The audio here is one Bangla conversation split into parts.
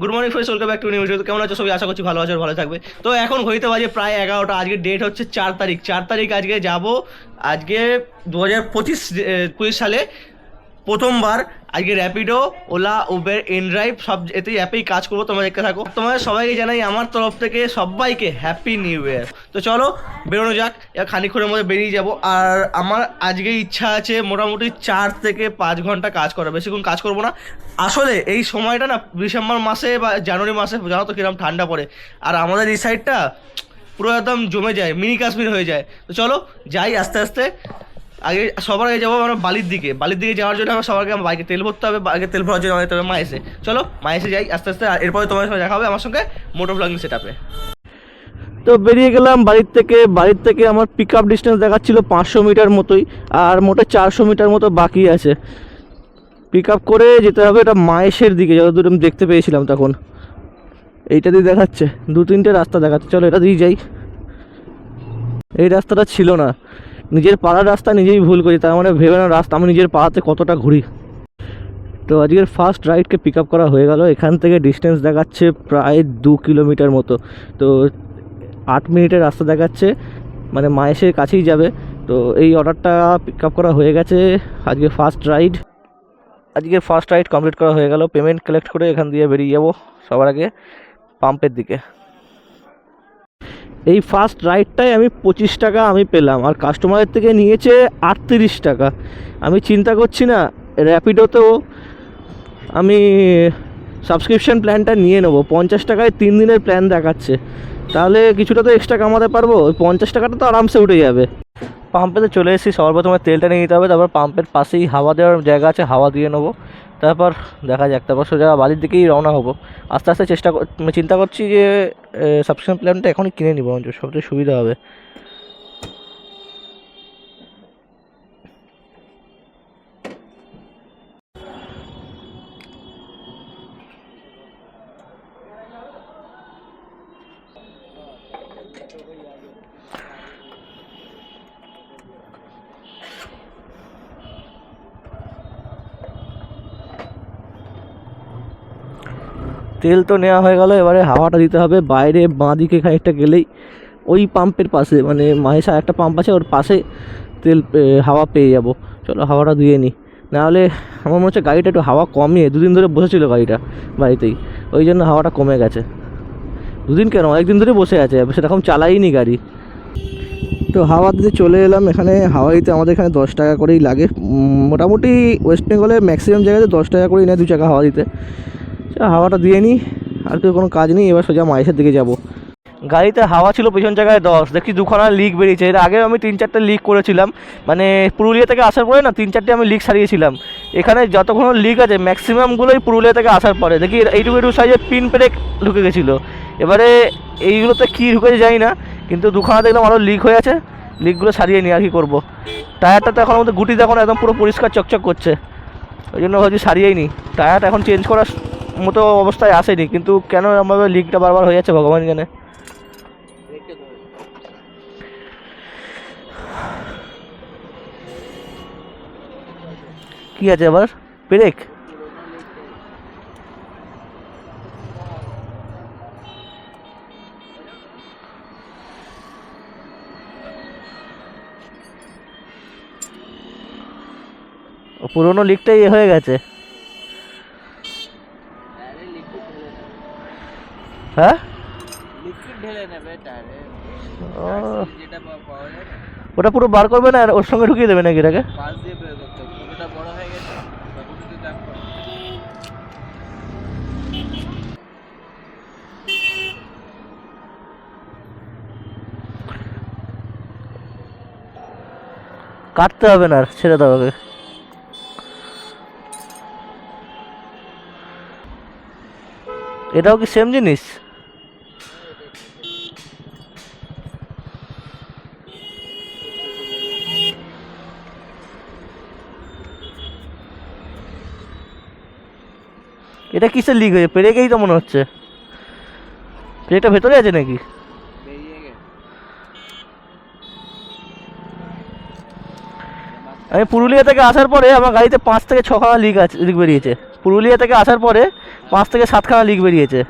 Good morning friends welcome back to news তো কেমন আছো সবাই? আশা করছি ভালো আছো, ভালো থাকবে। তো এখন ঘড়িতে বাজে প্রায় এগারোটা। আজকে ডেট হচ্ছে চার তারিখ। চার তারিখ আজকে যাব। আজকে দু হাজার পঁচিশ সালে প্রথমবার, আজকে র্যাপিডো ওলা উবের ইনড্রাইভ সব এতেই অ্যাপেই কাজ করব, তোমরা দেখতে থাকো। তোমাদের সবাইকে জানাই আমার তরফ থেকে সবাইকে হ্যাপি নিউ ইয়ার তো চলো, বেরোনো যাক খানিক্ষণের মধ্যে বেরিয়ে যাব। আর আমার আজকে ইচ্ছা আছে মোটামুটি চার থেকে পাঁচ ঘণ্টা কাজ করা বেশিক্ষণ কাজ করব না। আসলে এই সময়টা না, ডিসেম্বর মাসে বা জানুয়ারি মাসে, জানো তো কীরকম ঠান্ডা পড়ে। আর আমাদের এই সাইডটা পুরো একদম জমে যায়, মিনি কাশ্মীর হয়ে যায়। তো চলো, যাই আস্তে আস্তে। আগে সবার আগে যাব আমরা বালির দিকে। বালির দিকে যাওয়ার জন্য আমার আগে আমার বাইকে তেল ভরতে হবে, বাইকে তেল ভরার জন্য আমাদের যেতে হবে মায়েসে চলো মায়েসে যাই, আস্তে আস্তে এরপরে তোমার সঙ্গে দেখা হবে আমার সঙ্গে মোটর ব্লগিং সেট আপে তো বেরিয়ে গেলাম বাড়ির থেকে। বাড়ির থেকে আমার পিক আপ ডিস্টেন্স দেখাচ্ছিল পাঁচশো মিটার মতোই, আর মোটে চারশো মিটার মতো বাকি আছে। পিক আপ করে যেতে হবে এটা মায়েসের দিকে, যতদূর আমি দেখতে পেয়েছিলাম তখন। এইটা দিয়ে দেখাচ্ছে দু তিনটে রাস্তা দেখাচ্ছে। চলো, এটা দিয়ে যাই। এই রাস্তাটা ছিল না। নিজের পাড়ার রাস্তা নিজেই ভুল করি তার মানে ভেবে না রাস্তা, আমি নিজের পাড়াতে কতটা ঘুরি। তো আজকের ফার্স্ট রাইডকে পিক আপ করা হয়ে গেল, এখান থেকে ডিস্টেন্স দেখাচ্ছে প্রায় দু কিলোমিটার মতো। তো আট মিনিটের রাস্তা দেখাচ্ছে মানে মায়েসের কাছেই যাবে। তো এই অর্ডারটা পিক আপ করা হয়ে গেছে, আজকে ফার্স্ট রাইড আজকে ফার্স্ট রাইড কমপ্লিট করা হয়ে গেল পেমেন্ট কালেক্ট করে এখান দিয়ে বেরিয়ে যাব সবার আগে পাম্পের দিকে। এই ফার্স্ট রাইডটাই আমি পঁচিশ টাকা আমি পেলাম আর কাস্টমারের থেকে নিয়েছে আটত্রিশ টাকা। আমি চিন্তা করছি না র্যাপিডোতেও আমি সাবস্ক্রিপশন প্ল্যানটা নিয়ে নেব। পঞ্চাশ টাকায় তিন দিনের প্ল্যান দেখাচ্ছে। তাহলে কিছুটা তো এক্সট্রা কামাতে পারব? ওই পঞ্চাশ টাকাটা তো আরামসে উঠে যাবে। পাম্পেতে চলে এসেছি, সবার প্রথমে তেলটা নিয়ে নিতে হবে, তারপর পাম্পের পাশেই হাওয়া দেওয়ার জায়গা আছে, হাওয়া দিয়ে নেব। তারপর দেখা যাক, তারপর সোজা বাড়ির দিকেই রওনা হব। আস্তে আস্তে চেষ্টা মানে চিন্তা করছি যে সাবস্ক্রিপশন প্ল্যানটা এখনই কিনে নিবো সবচেয়ে সুবিধা হবে। তেল তো নেওয়া হয়ে গেল, এবারে হাওয়াটা দিতে হবে। বাইরে বাঁ দিকে খানিকটা গেলেই ওই পাম্পের পাশে মানে মাহেশা একটা পাম্প আছে, ওর পাশে তেল হাওয়া পেয়ে যাব। চলো হাওয়াটা দিয়ে নিই। নাহলে আমার মনে হচ্ছে গাড়িটা একটু হাওয়া কমিয়ে, দুদিন ধরে বসেছিল গাড়িটা বাড়িতেই, ওই জন্য হাওয়াটা কমে গেছে। দুদিন কেন? অনেকদিন ধরে বসে আছে সেরকম চালাইনি গাড়ি। তো হাওয়া দিতে চলে এলাম, এখানে হাওয়া দিতে আমাদের এখানে দশ টাকা করেই লাগে। মোটামুটি ওয়েস্ট বেঙ্গলের ম্যাক্সিমাম জায়গাতে দশ টাকা করেই নেয় দু চাকা হাওয়া দিতে। হাওয়াটা দিয়ে নিই আর তো কোনো কাজ নেই, এবার সোজা মাইসের দিকে যাব। গাড়িতে হাওয়া ছিল পেছন জায়গায় দশ, দেখছি দুখানা লিক বেরিয়েছে। এর আগে আমি তিন চারটে লিক করেছিলাম। মানে পুরুলিয়া থেকে আসার পরে না, তিন চারটে আমি লিক সারিয়েছিলাম। এখানে যতক্ষণ লিক আছে ম্যাক্সিমামগুলোই পুরুলিয়া থেকে আসার পরে। দেখি এইটুকু একটু সাইজের পিন পেরেক ঢুকে গেছিল। এবারে এইগুলোতে কী ঢুকেছে জানি না, কিন্তু দুখানা দেখলাম আরও লিক হয়ে আছে। লিকগুলো সারিয়ে নিই আর কি করব। টায়ারটা তো এখন আমাদের গুটি এখন একদম পুরো পরিষ্কার চকচক করছে। ওই জন্য ভাবছি সারিয়েই নি। টায়ারটা এখন চেঞ্জ করার মতো অবস্থায় আসেনি, কিন্তু কেন আমাদের লিকটা বারবার হয়ে যাচ্ছে ভগবান জানে? কি আছে আবার? ব্রেক পুরোনো লিকটাই হয়ে গেছে। হ্যাঁ? ওটা পুরো বার করবে না আর ওর সঙ্গে ঢুকিয়ে দেবে নাকি এটাকে? কাটতে হবে না আর ছেড়ে দাও ওকে। এটাও কি সেম জিনিস? এটা কিসের লিক হয়েছে? পেরেকেই তো মনে হচ্ছে। পেরেকটা ভেতরে আছে নাকি? আমি পুরুলিয়া থেকে আসার পরে আমার গাড়িতে পাঁচ থেকে ছখানা লিক আছে লিক বেরিয়েছে। পুরুলিয়া থেকে আসার পরে পাঁচ থেকে সাতখানা লিক বেরিয়েছে।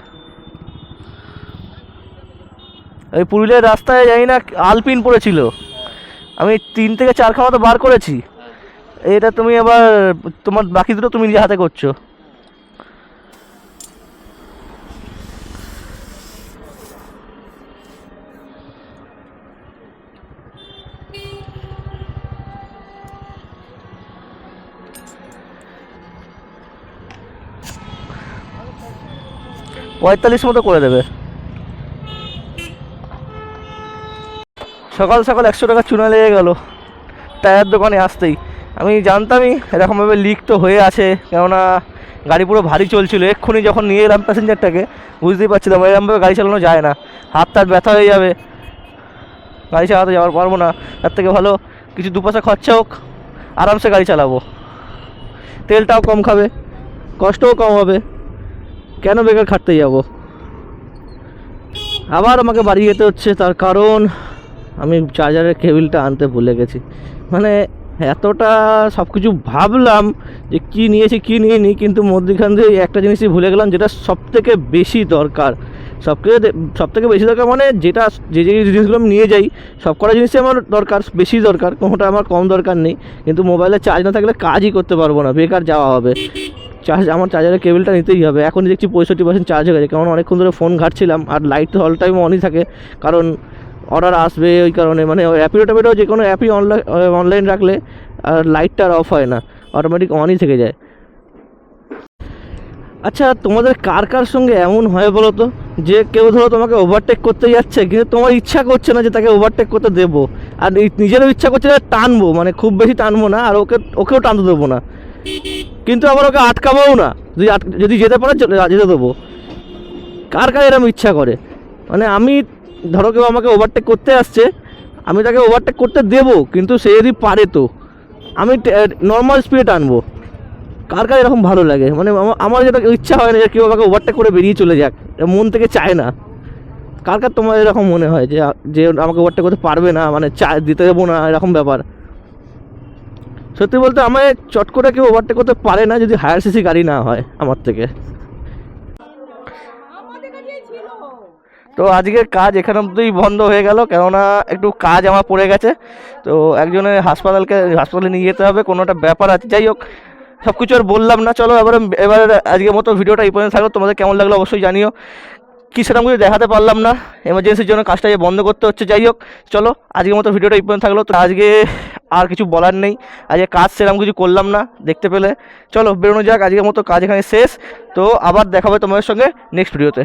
ওই পুরুলিয়ার রাস্তায় জানি না, আলপিন পড়েছিল। আমি তিন থেকে চারখানা তো বার করেছি। এটা তুমি আবার তোমার বাকি দুটো তুমি নিজে হাতে করছ। পঁয়তাল্লিশ মতো করে দেবে। সকাল সকাল একশো টাকা চুনা লেগে গেল। টায়ার দোকানে আসতেই। আমি জানতামই এরকমভাবে লিক তো হয়ে আছে, কেননা গাড়ি পুরো ভারী চলছিল। এক্ষুনি যখন নিয়ে এলাম প্যাসেঞ্জারটাকে বুঝতেই পারছিলাম এরকমভাবে গাড়ি চালানো যায় না। হাত তার ব্যথা হয়ে যাবে। গাড়ি চালাতে যাওয়ার পারব না। তার থেকে ভালো কিছু দু পয়সা খরচা হোক, আরামসে গাড়ি চালাবো। তেলটাও কম খাবে, কষ্টও কম হবে। কেন বেকার খাটতে যাব? আবার আমাকে বাড়ি যেতে হচ্ছে, তার কারণ আমি চার্জারের কেবিলটা আনতে ভুলে গেছি। মানে এতটা সব কিছু ভাবলাম যে কী নিয়েছি, কী নিয়ে নিই কিন্তু মধ্যখান দিয়ে একটা জিনিসই ভুলে গেলাম, যেটা সব থেকে বেশি দরকার। সব সব থেকে বেশি দরকার মানে যেটা, যে যে জিনিসগুলো আমি নিয়ে যাই, সব কটা জিনিসই আমার দরকার, বেশি দরকার, কোনোটা আমার কম দরকার নেই। কিন্তু মোবাইলে চার্জ না থাকলে কাজই করতে পারব না, বেকার যাওয়া হবে। চার্জ আমার চার্জারের কেবিলটা নিতেই হবে। এখন দেখছি পঁয়ষট্টি পার্সেন্ট চার্জ হয়ে গেছে। কারণ অনেকক্ষণ ধরে ফোন ঘাটছিলাম আর লাইট তো অল টাইম অনই থাকে। কারণ অর্ডার আসবে ওই কারণে। মানে অ্যাপিডো ট্যাপিডো যে কোনো অ্যাপই অনলাইন অনলাইন রাখলে আর লাইটটা আর অফ হয় না। অটোমেটিক অনই থেকে যায়। আচ্ছা তোমাদের কার কার সঙ্গে এমন হয় বলো তো? যে কেউ ধরো তোমাকে ওভারটেক করতে যাচ্ছে, কিন্তু তোমার ইচ্ছা করছে না যে তাকে ওভারটেক করতে দেবো। আর নিজেরও ইচ্ছা করছে টানবো। মানে খুব বেশি টানবো না, আর ওকে ওকেও টানতে দেবো না। কিন্তু আবার ওকে আটকাবোও না। যদি যদি যেতে পারে যেতে দেবো। কার কার এরকম ইচ্ছা করে? মানে আমি, ধরো কেউ আমাকে ওভারটেক করতে আসছে, আমি তাকে ওভারটেক করতে দেবো, কিন্তু সে যদি পারে তো। আমি নর্মাল স্পিডে টানবো কার কার এরকম ভালো লাগে? মানে আমার যেটা ইচ্ছা হয় না যে কেউ আমাকে ওভারটেক করে বেরিয়ে চলে যাক। মন থেকে চায় না। কার কার তোমার এরকম মনে হয় যে যে আমাকে ওভারটেক করতে পারবে না? মানে চা দিতে দেবো না? এরকম ব্যাপার। সত্যি বলতে আমায় চট করে কেউ ওভারটেক করতে পারে না যদি হায়ার সিসি গাড়ি না হয় আমার থেকে। তো আজকের কাজ এখানে অব্দিই বন্ধ হয়ে গেল কেননা একটু কাজ আমার পড়ে গেছে। তো একজনের হাসপাতালকে হাসপাতালে নিয়ে যেতে হবে কোনো একটা ব্যাপার আছে। যাই হোক সব কিছু আর বললাম না চলো এবারে এবার আজকের মতো ভিডিওটা এই পর্যন্ত থাকল। তোমাদের কেমন লাগল অবশ্যই জানিও। কি সেরকম কিছু দেখাতে পারলাম না। এমার্জেন্সির জন্য কাজটা যে বন্ধ করতে হচ্ছে, যাই হোক, চলো, আজকের মতো ভিডিওটা পর্যন্ত থাকল। তো আজকে আর কিছু বলার নেই। আজকে কাজ সেরকম কিছু করলাম না, দেখতে পেলে। চলো, বেরোনো যাক, আজকের মতো কাজ এখানে শেষ। তো আবার দেখাবে তোমাদের সঙ্গে নেক্সট ভিডিওতে